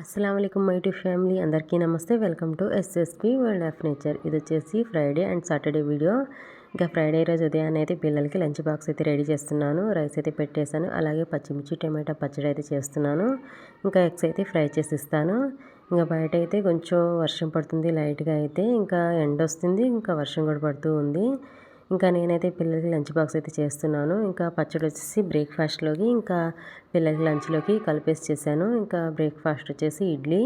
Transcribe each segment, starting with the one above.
అస్సలం my to family. అందరికీ నమస్తే. Welcome to SSP world of nature. ఇది వచ్చేసి ఫ్రైడే అండ్ సాటర్డే వీడియో. ఇంకా ఫ్రైడే రోజు ఉదయాన్నే అయితే పిల్లలకి లంచ్ బాక్స్ అయితే రెడీ చేస్తున్నాను. రైస్ అయితే పెట్టేశాను. అలాగే పచ్చిమిర్చి టమాటా పచ్చడి అయితే చేస్తున్నాను. ఇంకా ఎగ్స్ అయితే ఫ్రై చేసి ఇస్తాను. ఇంకా బయట అయితే కొంచెం వర్షం పడుతుంది. లైట్గా అయితే ఇంకా ఎండ వస్తుంది. ఇంకా వర్షం కూడా పడుతూ ఉంది. ఇంకా నేనైతే పిల్లలకి లంచ్ బాక్స్ అయితే చేస్తున్నాను. ఇంకా పచ్చడి వచ్చేసి బ్రేక్ఫాస్ట్లోకి ఇంకా పిల్లలకి లంచ్లోకి కలిపేసి చేశాను. ఇంకా బ్రేక్ఫాస్ట్ వచ్చేసి ఇడ్లీ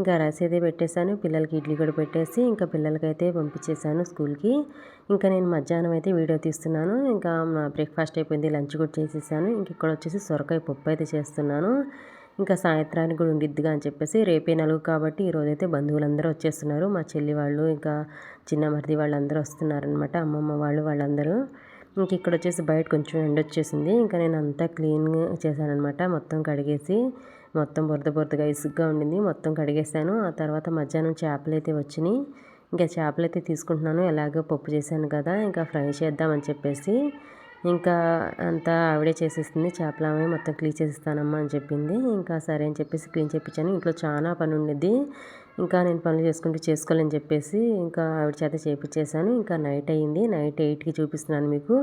ఇంకా రైస్ అయితే పెట్టేశాను. పిల్లలకి ఇడ్లీ కూడా పెట్టేసి ఇంకా పిల్లలకైతే పంపించేశాను స్కూల్కి. ఇంకా నేను మధ్యాహ్నం అయితే వీడియో తీస్తున్నాను. ఇంకా బ్రేక్ఫాస్ట్ అయిపోయింది లంచ్ కూడా చేసేసాను. ఇంక ఇక్కడ వచ్చేసి సొరకాయ పప్పు అయితే చేస్తున్నాను. ఇంకా సాయంత్రానికి కూడా ఉండిద్దిగా అని చెప్పేసి రేపే నలుగు కాబట్టి ఈరోజైతే బంధువులందరూ వచ్చేస్తున్నారు. మా చెల్లి వాళ్ళు ఇంకా చిన్న మరిది వాళ్ళందరూ వస్తున్నారనమాట అమ్మమ్మ వాళ్ళు వాళ్ళందరూ. ఇంక ఇక్కడ వచ్చేసి బయట కొంచెం ఎండ వచ్చేసింది. ఇంకా నేను అంతా క్లీన్ చేశానమాట మొత్తం కడిగేసి మొత్తం బురద బురదగా ఇసుగ్గా ఉండింది. మొత్తం కడిగేసాను ఆ తర్వాత మధ్యాహ్నం చేపలు అయితే వచ్చినాయి. ఇంకా చేపలు అయితే తీసుకుంటున్నాను. ఎలాగో పప్పు చేశాను కదా ఇంకా ఫ్రై చేద్దామని చెప్పేసి ఇంకా అంతా ఆవిడే చేసేస్తుంది. చేపల ఆమె మొత్తం క్లీన్ చేసిస్తానమ్మా అని చెప్పింది. ఇంకా సరే అని చెప్పేసి క్లీన్ చేయించాను ఇంట్లో చాలా పని ఉండేది ఇంకా నేను పనులు చేసుకుంటూ చేసుకోవాలని చెప్పేసి ఇంకా ఆవిడ చేత చేయించేసాను ఇంకా నైట్ అయ్యింది నైట్ ఎయిట్కి చూపిస్తున్నాను మీకు.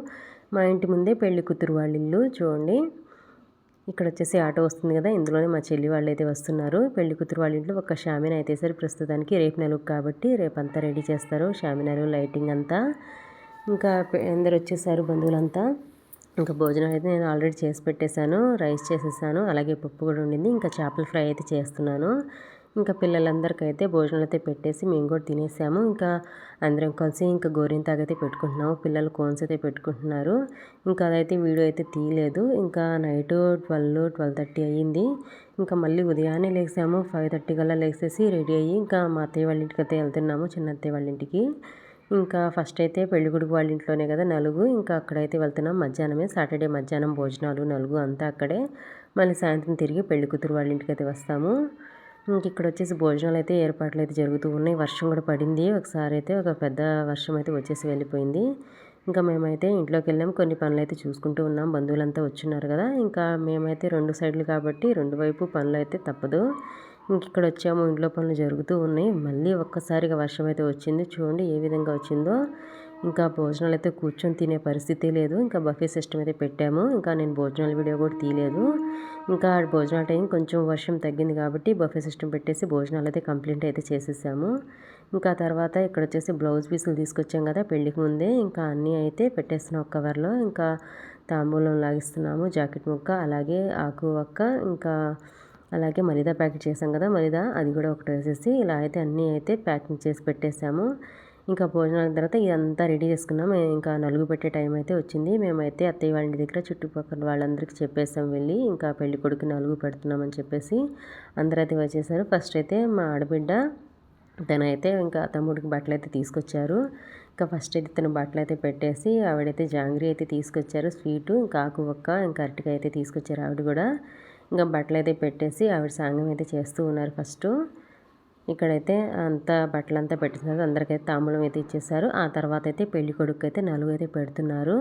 మా ఇంటి ముందే పెళ్ళి కూతురు వాళ్ళ ఇల్లు చూడండి. ఇక్కడ వచ్చేసి ఆటో వస్తుంది కదా ఇందులోనే మా చెల్లి వాళ్ళు అయితే వస్తున్నారు. పెళ్ళి కూతురు వాళ్ళ ఇంట్లో ఒక షామిన అయితే సరే ప్రస్తుతానికి రేపు నెలకు కాబట్టి రేపంతా రెడీ చేస్తారు. షామినారు లైటింగ్ అంతా. ఇంకా అందరు వచ్చేసారు బంధువులంతా. ఇంకా భోజనం అయితే నేను ఆల్రెడీ చేసి పెట్టేశాను రైస్ చేసేసాను అలాగే పప్పు కూడా ఉండింది ఇంకా చేపల ఫ్రై అయితే చేస్తున్నాను. ఇంకా పిల్లలందరికైతే భోజనాలు అయితే పెట్టేసి మేము కూడా తినేసాము. ఇంకా అందరం కలిసి ఇంకా గోరింతాగైతే పెట్టుకుంటున్నాము పిల్లలు కోన్స్ అయితే పెట్టుకుంటున్నారు. ఇంకా అదైతే వీడియో అయితే తీయలేదు. ఇంకా నైట్ ట్వెల్వ్ ట్వెల్వ్ థర్టీ అయ్యింది. ఇంకా మళ్ళీ ఉదయాన్నే లేసాము ఫైవ్ థర్టీ కల్లా లేసేసి రెడీ అయ్యి ఇంకా మా అత్తయ్య వాళ్ళ ఇంటికి అయితే వెళ్తున్నాము చిన్న అత్తయ్య వాళ్ళ ఇంటికి. ఇంకా ఫస్ట్ అయితే పెళ్ళికొడుకు వాళ్ళ ఇంట్లోనే కదా నలుగు. ఇంకా అక్కడైతే వెళ్తున్నాం మధ్యాహ్నమే. సాటర్డే మధ్యాహ్నం భోజనాలు నలుగు అంతా అక్కడే. మళ్ళీ సాయంత్రం తిరిగి పెళ్ళి కూతురు వాళ్ళ ఇంటికి అయితే వస్తాము. ఇంక ఇక్కడ వచ్చేసి భోజనాలు అయితే ఏర్పాట్లు అయితే జరుగుతూ ఉన్నాయి. వర్షం కూడా పడింది. ఒకసారి అయితే ఒక పెద్ద వర్షం అయితే వచ్చేసి వెళ్ళిపోయింది. ఇంకా మేమైతే ఇంట్లోకి వెళ్ళాము కొన్ని పనులు అయితే చూసుకుంటూ ఉన్నాం. బంధువులంతా వచ్చిన్నారు కదా. ఇంకా మేమైతే రెండు సైడ్లు కాబట్టి రెండు వైపు పనులు అయితే తప్పదు. ఇక్కడ వచ్చాము ఇంట్లో పనులు జరుగుతూ ఉన్నాయి. మళ్ళీ ఒక్కసారిగా వర్షం అయితే వచ్చింది. చూడండి ఏ విధంగా వచ్చిందో. ఇంకా భోజనాలు అయితే కూర్చొని తినే పరిస్థితి లేదు. ఇంకా బఫే సిస్టమ్ అయితే పెట్టాము. ఇంకా నేను భోజనాల వీడియో కూడా తీయలేదు. ఇంకా భోజనాల టైం కొంచెం వర్షం తగ్గింది కాబట్టి బఫే సిస్టమ్ పెట్టేసి భోజనాలు అయితే కంప్లీట్ అయితే చేసేసాము. ఇంకా తర్వాత ఇక్కడ వచ్చేసి బ్లౌజ్ పీసులు తీసుకొచ్చాం కదా పెళ్ళికి ముందే. ఇంకా అన్నీ అయితే పెట్టేస్తున్నాం ఒక కవర్లో. ఇంకా తాంబూలం లాగిస్తున్నాము జాకెట్ ముక్క అలాగే ఆకు ఒక్క ఇంకా అలాగే మరీదా ప్యాకెట్ చేసాం కదా మరీదా అది కూడా ఒకటి వేసేసి ఇలా అయితే అన్నీ అయితే ప్యాకింగ్ చేసి పెట్టేసాము. ఇంకా భోజనాల తర్వాత ఇదంతా రెడీ చేసుకున్నాం ఇంకా నలుగు పెట్టే టైం అయితే వచ్చింది. మేమైతే అత్తయ్య వాళ్ళ దగ్గర చుట్టుపక్కల వాళ్ళందరికీ చెప్పేసాం వెళ్ళి ఇంకా పెళ్ళి కొడుకు నలుగు పెడుతున్నామని చెప్పేసి అందరూ అయితే వచ్చేసారు. ఫస్ట్ అయితే మా ఆడబిడ్డ తనైతే ఇంకా తమ్ముడికి బట్టలు అయితే తీసుకొచ్చారు. ఇంకా ఫస్ట్ అయితే తన బట్టలు అయితే పెట్టేసి ఆవిడైతే జాంగ్రీ అయితే తీసుకొచ్చారు స్వీటు ఇంకా ఆకు ఒక్క ఇంకా అరటికాయ అయితే తీసుకొచ్చారు ఆవిడ కూడా. ఇంకా బట్టలు అయితే పెట్టేసి ఆవిడ సాంగం అయితే చేస్తూ ఉన్నారు ఫస్ట్. ఇక్కడైతే అంతా బట్టలంతా పెట్టేసారు అందరికైతే తాంబూలం అయితే ఇచ్చేసారు ఆ తర్వాత అయితే పెళ్ళి కొడుకు అయితే నలుగు అయితే పెడుతున్నారు.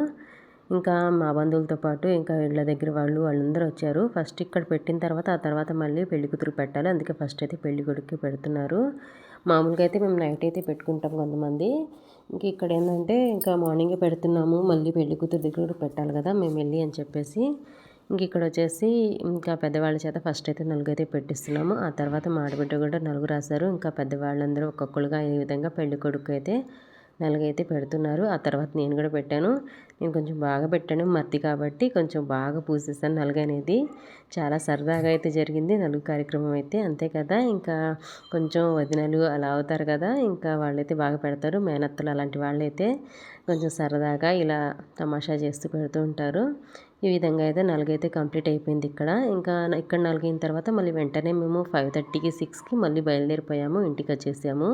ఇంకా మా బంధువులతో పాటు ఇంకా ఇళ్ళ దగ్గర వాళ్ళు వాళ్ళందరూ వచ్చారు. ఫస్ట్ ఇక్కడ పెట్టిన తర్వాత ఆ తర్వాత మళ్ళీ పెళ్ళి కూతురు పెట్టాలి. అందుకే ఫస్ట్ అయితే పెళ్ళి కొడుకు పెడుతున్నారు. మామూలుగా అయితే మేము నైట్ అయితే పెట్టుకుంటాం కొంతమంది. ఇంక ఇక్కడ ఏంటంటే ఇంకా మార్నింగే పెడుతున్నాము. మళ్ళీ పెళ్ళి కూతురు దగ్గర పెట్టాలి కదా మేము వెళ్ళి అని చెప్పేసి. ఇంక ఇక్కడ వచ్చేసి ఇంకా పెద్దవాళ్ళ చేత ఫస్ట్ అయితే నలుగు అయితే పెట్టిస్తున్నాము. ఆ తర్వాత మాడబిడ్డ కూడా నలుగు రాశారు. ఇంకా పెద్దవాళ్ళందరూ ఒక్కొక్కరుగా ఈ విధంగా పెళ్ళి కొడుకు అయితే నలుగైతే పెడుతున్నారు. ఆ తర్వాత నేను కూడా పెట్టాను. నేను కొంచెం బాగా పెట్టాను. మత్తి కాబట్టి కొంచెం బాగా పూసేసాను నలుగు అనేది. చాలా సరదాగా అయితే జరిగింది నలుగు కార్యక్రమం అయితే. అంతే కదా. ఇంకా కొంచెం వదినలు అలా అవుతారు కదా. ఇంకా వాళ్ళైతే బాగా పెడతారు. మేనత్తలు అలాంటి వాళ్ళైతే కొంచెం సరదాగా ఇలా తమాషా చేస్తూ పెడుతూ ఉంటారు. ఈ విధంగా అయితే నలుగైతే కంప్లీట్ అయిపోయింది ఇక్కడ. ఇంకా ఇక్కడ నలుగైన తర్వాత మళ్ళీ వెంటనే మేము ఫైవ్ థర్టీకి సిక్స్కి మళ్ళీ బయలుదేరిపోయాము ఇంటికి వచ్చేసాము.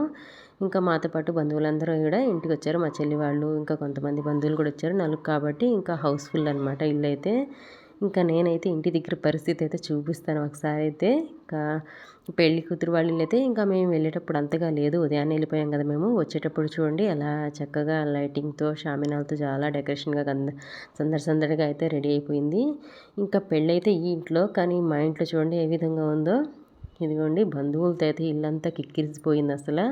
ఇంకా మాతో పాటు బంధువులందరూ కూడా ఇంటికి వచ్చారు. మా చెల్లి వాళ్ళు ఇంకా కొంతమంది బంధువులు కూడా వచ్చారు. నలుగు కాబట్టి ఇంకా హౌస్ఫుల్ అనమాట ఇల్లు అయితే ఇంకా నేనైతే ఇంటి దగ్గర పరిస్థితి అయితే చూపిస్తాను ఒకసారి అయితే. ఇంకా పెళ్ళి కూతురు వాళ్ళు అయితే ఇంకా మేము వెళ్ళేటప్పుడు అంతగా లేదు. ఉదయాన్నే వెళ్ళిపోయాం కదా మేము. వచ్చేటప్పుడు చూడండి అలా చక్కగా లైటింగ్తో షామినాలతో చాలా డెకరేషన్గా సందడి సందడిగా అయితే రెడీ అయిపోయింది. ఇంకా పెళ్ళైతే ఈ ఇంట్లో కానీ మా ఇంట్లో చూడండి ఏ విధంగా ఉందో. ఇదిగోండి బంధువులతో అయితే ఇల్లంతా కిక్కిరిసిపోయింది అసలు.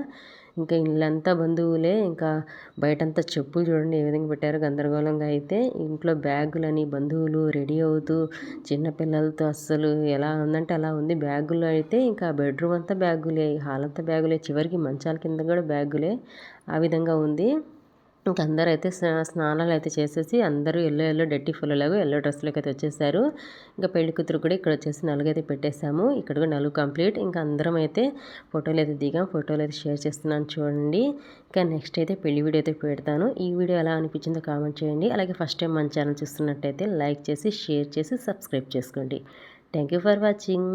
ఇంకా ఇల్లంతా బంధువులే ఇంకా బయటంతా చెప్పులు చూడండి ఏ విధంగా పెట్టారు గందరగోళంగా అయితే. ఇంట్లో బ్యాగులని బంధువులు రెడీ అవుతూ చిన్నపిల్లలతో అస్సలు ఎలా ఉందంటే అలా ఉంది. బ్యాగులు అయితే ఇంకా బెడ్రూమ్ అంతా బ్యాగులే హాల్ అంతా బ్యాగులే చివరికి మంచాల కింద కూడా బ్యాగులే. ఆ విధంగా ఉంది. ఇంక అందరూ అయితే స్నానాలు అయితే చేసేసి అందరూ ఎల్లో ఎల్లో డట్టి ఫుల్లాగా ఎల్లో డ్రెస్లోకి అయితే వచ్చేసారు. ఇంకా పెళ్ళి కూతురు కూడా ఇక్కడ వచ్చేసి నలుగైతే పెట్టేశాము. ఇక్కడ కూడా నలుగు కంప్లీట్. ఇంకా అందరం అయితే ఫోటోలు అయితే దిగాం. ఫోటోలు అయితే షేర్ చేస్తున్నాను చూడండి. ఇంకా నెక్స్ట్ అయితే పెళ్ళి వీడియో అయితే పెడతాను. ఈ వీడియో ఎలా అనిపించిందో కామెంట్ చేయండి. అలాగే ఫస్ట్ టైం మన ఛానల్ చూస్తున్నట్టయితే లైక్ చేసి షేర్ చేసి సబ్స్క్రైబ్ చేసుకోండి. Thank for watching.